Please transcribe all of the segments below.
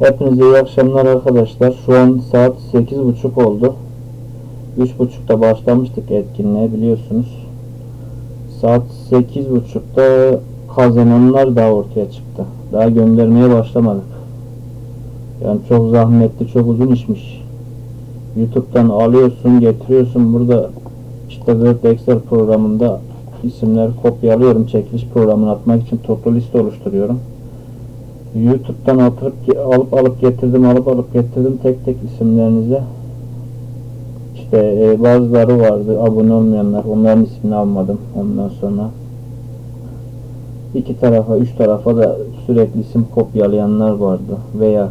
Hepinize iyi akşamlar arkadaşlar. Şu an saat 8.30 oldu. 3.30'da başlamıştık etkinliğe biliyorsunuz. Saat 8.30'da kazananlar daha ortaya çıktı. Daha göndermeye başlamadık. Yani çok zahmetli, çok uzun işmiş. YouTube'dan alıyorsun, getiriyorsun. Burada işte Word Excel programında isimleri kopyalıyorum. Çekiliş programını atmak için toplu liste oluşturuyorum. YouTube'dan atıp alıp alıp getirdim, alıp alıp getirdim tek tek isimlerinize. İşte e, bazıları vardı abone olmayanlar, onların ismini almadım ondan sonra. iki tarafa, üç tarafa da sürekli isim kopyalayanlar vardı veya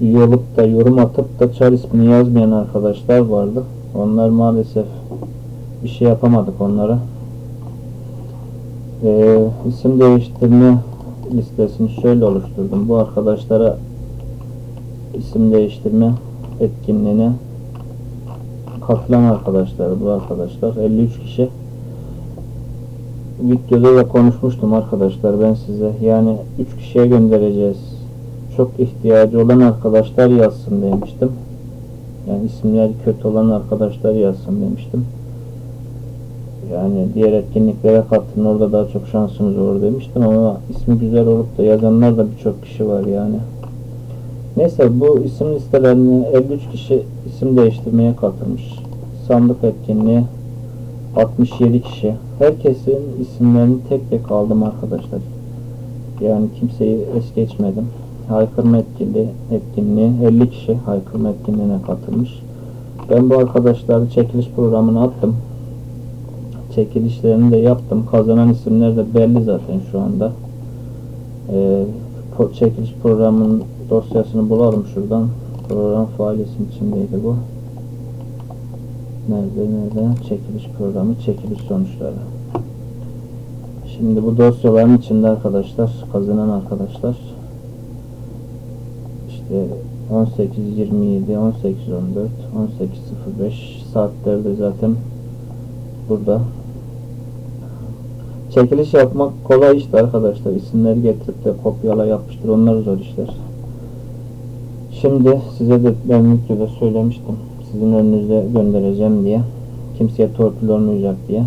üye olup da yorum atıp da çar ismini yazmayan arkadaşlar vardı. Onlar maalesef bir şey yapamadık onlara. Ee, isim değiştirme listesini şöyle oluşturdum. Bu arkadaşlara isim değiştirme etkinliğine katılan arkadaşlar bu arkadaşlar. 53 kişi. Videoda da konuşmuştum arkadaşlar ben size. Yani 3 kişiye göndereceğiz. Çok ihtiyacı olan arkadaşlar yazsın demiştim. Yani isimleri kötü olan arkadaşlar yazsın demiştim yani diğer etkinliklere katılın orada daha çok şansınız olur demiştim ama ismi güzel olup da yazanlar da birçok kişi var yani. Neyse bu isim listelerine 53 kişi isim değiştirmeye katılmış. Sandık etkinliği 67 kişi. Herkesin isimlerini tek tek aldım arkadaşlar. Yani kimseyi es geçmedim. Haykırma etkinliği, etkinliği 50 kişi haykırma etkinliğine katılmış. Ben bu arkadaşları çekiliş programına attım çekilişlerini de yaptım. Kazanan isimler de belli zaten şu anda. Ee, çekiliş programının dosyasını bulalım şuradan. Program faaliyetin içindeydi bu. Nerede nerede? Çekiliş programı, çekiliş sonuçları. Şimdi bu dosyaların içinde arkadaşlar, kazanan arkadaşlar işte 18.27, 18.14, 18.05 saatlerde zaten burada Çekiliş yapmak kolay işte arkadaşlar. İsimleri getirip de kopyala yapıştır. Onlar zor işler. Şimdi size de ben videoda söylemiştim. Sizin önünüze göndereceğim diye. Kimseye torpil olmayacak diye.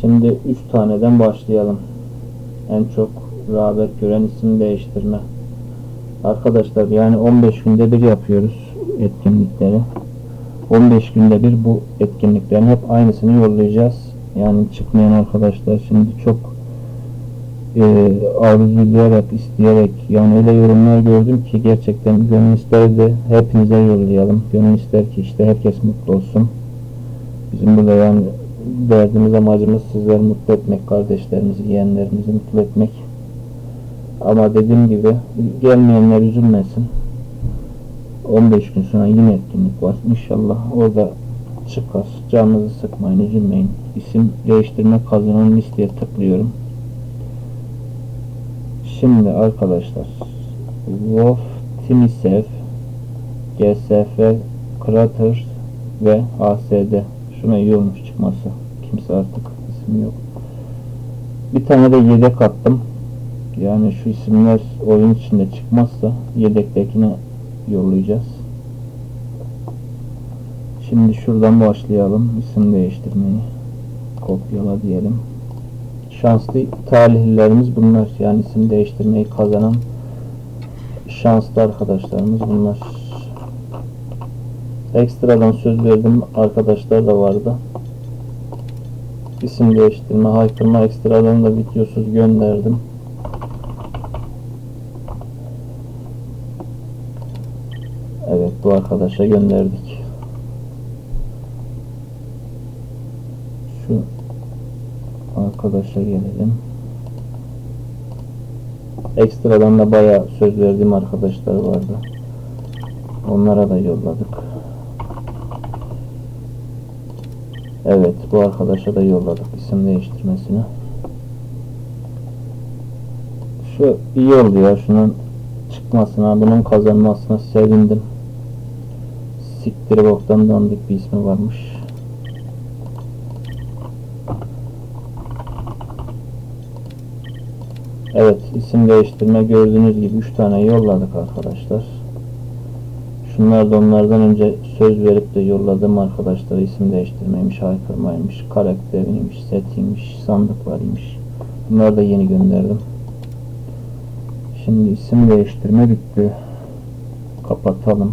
Şimdi 3 taneden başlayalım. En çok rağbet gören isim değiştirme. Arkadaşlar yani 15 günde bir yapıyoruz etkinlikleri. 15 günde bir bu etkinliklerin hep aynısını yollayacağız. Yani çıkmayan arkadaşlar şimdi çok e, arzulayarak, isteyerek yani öyle yorumlar gördüm ki gerçekten gönül ister de hepinize yollayalım. Gönül ister ki işte herkes mutlu olsun. Bizim burada yani derdimiz amacımız sizleri mutlu etmek, kardeşlerimizi, yeğenlerimizi mutlu etmek. Ama dediğim gibi gelmeyenler üzülmesin. 15 gün sonra yine etkinlik var. İnşallah orada çıkar. Canınızı sıkmayın, üzülmeyin. İsim değiştirme kazanan listeye tıklıyorum. Şimdi arkadaşlar Wolf Timisev GSF Krater ve ASD şuna iyi olmuş çıkması. Kimse artık isim yok. Bir tane de yedek attım. Yani şu isimler oyun içinde çıkmazsa yedektekine yollayacağız. Şimdi şuradan başlayalım. İsim değiştirmeyi. Kopyala diyelim. Şanslı talihlilerimiz bunlar. Yani isim değiştirmeyi kazanan şanslı arkadaşlarımız bunlar. Ekstradan söz verdim arkadaşlar da vardı. İsim değiştirme, haykırma ekstradan da videosuz gönderdim. Evet bu arkadaşa gönderdik. Şu arkadaşa gelelim. Ekstradan da bayağı söz verdiğim arkadaşlar vardı. Onlara da yolladık. Evet bu arkadaşa da yolladık isim değiştirmesini. Şu iyi oldu ya şunun çıkmasına, bunun kazanmasına sevindim. Siktir boktan dandik bir ismi varmış. Evet isim değiştirme gördüğünüz gibi 3 tane yolladık arkadaşlar. Şunlar da onlardan önce söz verip de yolladığım arkadaşlara isim değiştirmeymiş, haykırmaymış, karakteriymiş, setiymiş, sandıklarıymış. Bunları da yeni gönderdim. Şimdi isim değiştirme bitti. Kapatalım.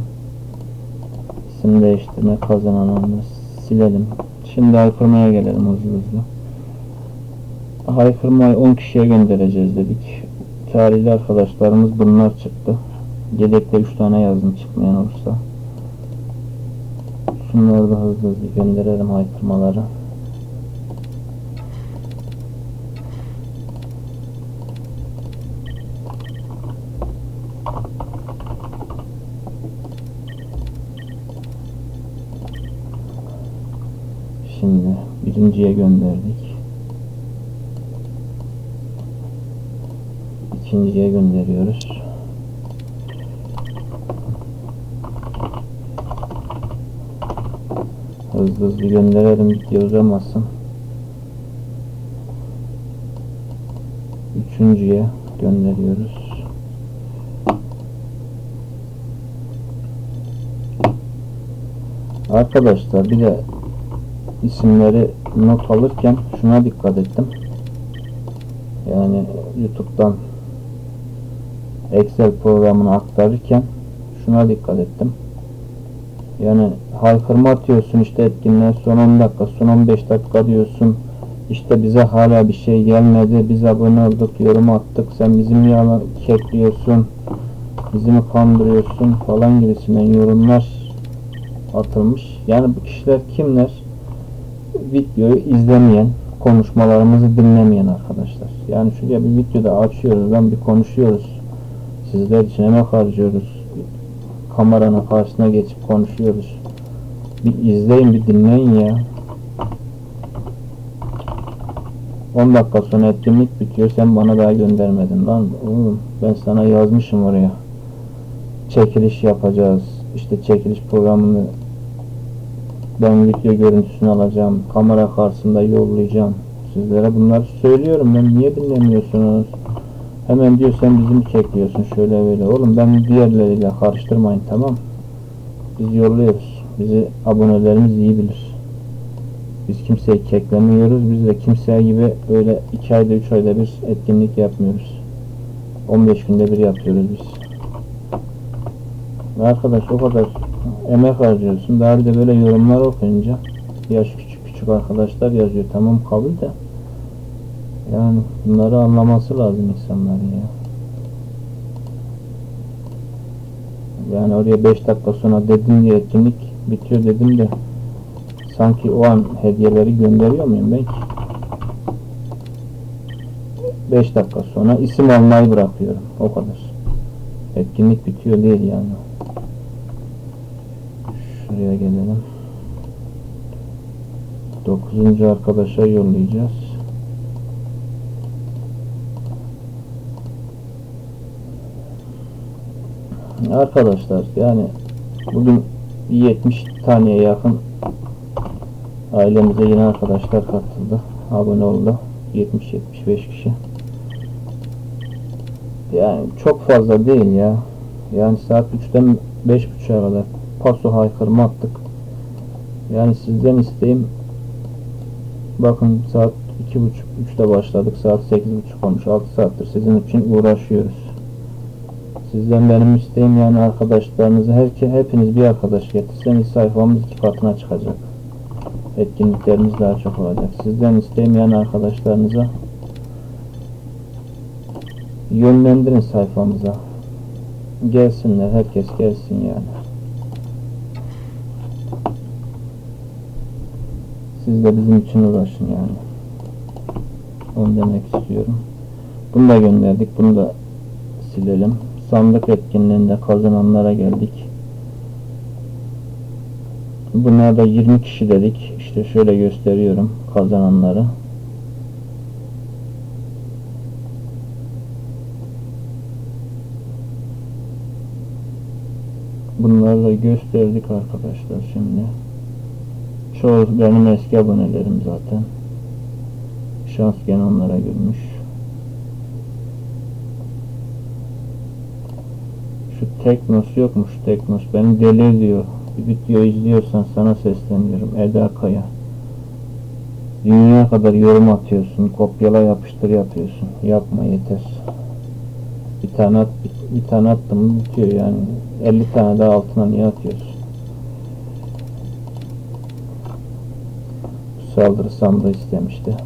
İsim değiştirme kazananını silelim. Şimdi haykırmaya gelelim hızlı hızlı. Haykırmayı 10 kişiye göndereceğiz dedik. Tarihli arkadaşlarımız bunlar çıktı. Yedekte 3 tane yazdım çıkmayan olursa. Şunları da hızlı hızlı gönderelim haykırmaları. Şimdi birinciye gönderdik. İkinciye gönderiyoruz. Hızlı hızlı gönderelim video uzamasın. Üçüncüye gönderiyoruz. Arkadaşlar bir de isimleri not alırken şuna dikkat ettim. Yani YouTube'dan Excel programını aktarırken şuna dikkat ettim. Yani haykırma atıyorsun işte etkinliğe son 10 dakika, son 15 dakika diyorsun. İşte bize hala bir şey gelmedi. Biz abone olduk, yorum attık. Sen bizim yalan kekliyorsun. Bizi mi kandırıyorsun falan gibisinden yorumlar atılmış. Yani bu kişiler kimler? Videoyu izlemeyen, konuşmalarımızı dinlemeyen arkadaşlar. Yani şuraya bir videoda açıyoruz, lan bir konuşuyoruz. Sizler için emek harcıyoruz. Kameranın karşısına geçip konuşuyoruz. Bir izleyin, bir dinleyin ya. 10 dakika sonra etkinlik bitiyor. Sen bana daha göndermedin lan. Oğlum ben sana yazmışım oraya. Çekiliş yapacağız. İşte çekiliş programını ben video görüntüsünü alacağım. Kamera karşısında yollayacağım. Sizlere bunları söylüyorum. Ben niye dinlemiyorsunuz? Hemen diyor sen bizim çekliyorsun şöyle böyle. Oğlum ben diğerleriyle karıştırmayın tamam. Biz yolluyoruz. Bizi abonelerimiz iyi bilir. Biz kimseyi keklemiyoruz. Biz de kimseye gibi öyle 2 ayda 3 ayda bir etkinlik yapmıyoruz. 15 günde bir yapıyoruz biz. Ve arkadaş o kadar emek harcıyorsun. Daha bir de böyle yorumlar okuyunca yaş küçük küçük arkadaşlar yazıyor. Tamam kabul de. Yani bunları anlaması lazım insanların ya. Yani oraya 5 dakika sonra dedim diye etkinlik bitiyor dedim de sanki o an hediyeleri gönderiyor muyum ben ki? 5 dakika sonra isim almayı bırakıyorum. O kadar. Etkinlik bitiyor değil yani. Şuraya gelelim. 9. arkadaşa yollayacağız. Arkadaşlar yani bugün 70 taneye yakın ailemize yeni arkadaşlar katıldı. Abone oldu. 70-75 kişi. Yani çok fazla değil ya. Yani saat 3'ten 5.30'a kadar paso haykırma attık. Yani sizden isteğim bakın saat 2.30-3'te başladık. Saat 8.30 olmuş. 6 saattir sizin için uğraşıyoruz. Sizden benim isteğim yani arkadaşlarınızı herke, hepiniz bir arkadaş getirseniz sayfamız iki katına çıkacak. Etkinliklerimiz daha çok olacak. Sizden isteğim yani arkadaşlarınıza yönlendirin sayfamıza. Gelsinler, herkes gelsin yani. Siz de bizim için uğraşın yani. Onu demek istiyorum. Bunu da gönderdik. Bunu da silelim. Sandık etkinliğinde kazananlara geldik. Bunlar da 20 kişi dedik. İşte şöyle gösteriyorum kazananları. Bunları da gösterdik arkadaşlar şimdi. Çoğu benim eski abonelerim zaten. Şans gene onlara gülmüş. Teknos yokmuş Teknos. Beni deli diyor. Video izliyorsan sana sesleniyorum. Eda Kaya. Dünya kadar yorum atıyorsun. Kopyala yapıştır yapıyorsun. Yapma yeter. Bir tane at, bir, bir tane attım bitiyor yani. 50 tane daha altına niye atıyorsun? Saldırı sandığı istemişti.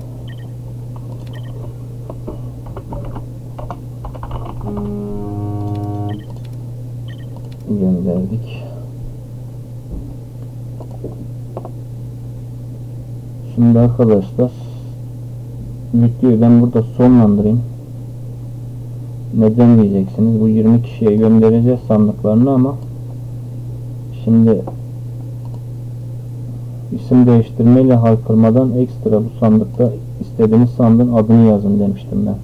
Gönderdik. Şimdi arkadaşlar videoyu ben burada sonlandırayım. Neden diyeceksiniz? Bu 20 kişiye göndereceğiz sandıklarını ama şimdi isim değiştirmeyle haykırmadan ekstra bu sandıkta istediğiniz sandığın adını yazın demiştim ben.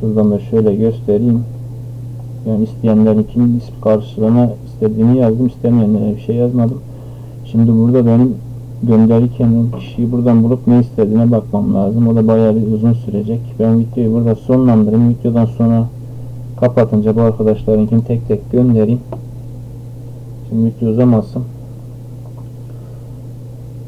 Şuradan da şöyle göstereyim. Yani isteyenlerin için ism karşılığına istediğini yazdım. istemeyenlere bir şey yazmadım. Şimdi burada benim gönderirken kişiyi buradan bulup ne istediğine bakmam lazım. O da bayağı bir uzun sürecek. Ben videoyu burada sonlandırayım. Videodan sonra kapatınca bu arkadaşlarınkini tek tek göndereyim. Şimdi video uzamasın.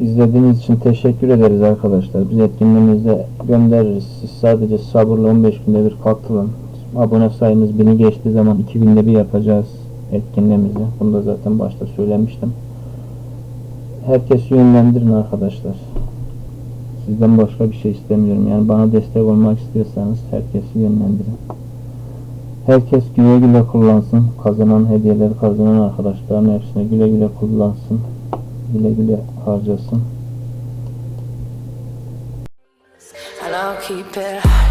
İzlediğiniz için teşekkür ederiz arkadaşlar. Biz etkinliğimizde göndeririz. Siz sadece sabırla 15 günde bir katılın. Abone sayımız bini geçtiği zaman 2 günde bir yapacağız etkinliğimizi. Bunu da zaten başta söylemiştim. Herkesi yönlendirin arkadaşlar. Sizden başka bir şey istemiyorum. Yani bana destek olmak istiyorsanız herkesi yönlendirin. Herkes güle güle kullansın. Kazanan hediyeleri kazanan arkadaşların hepsine güle güle kullansın. Güle güle harcasın. I'll keep it.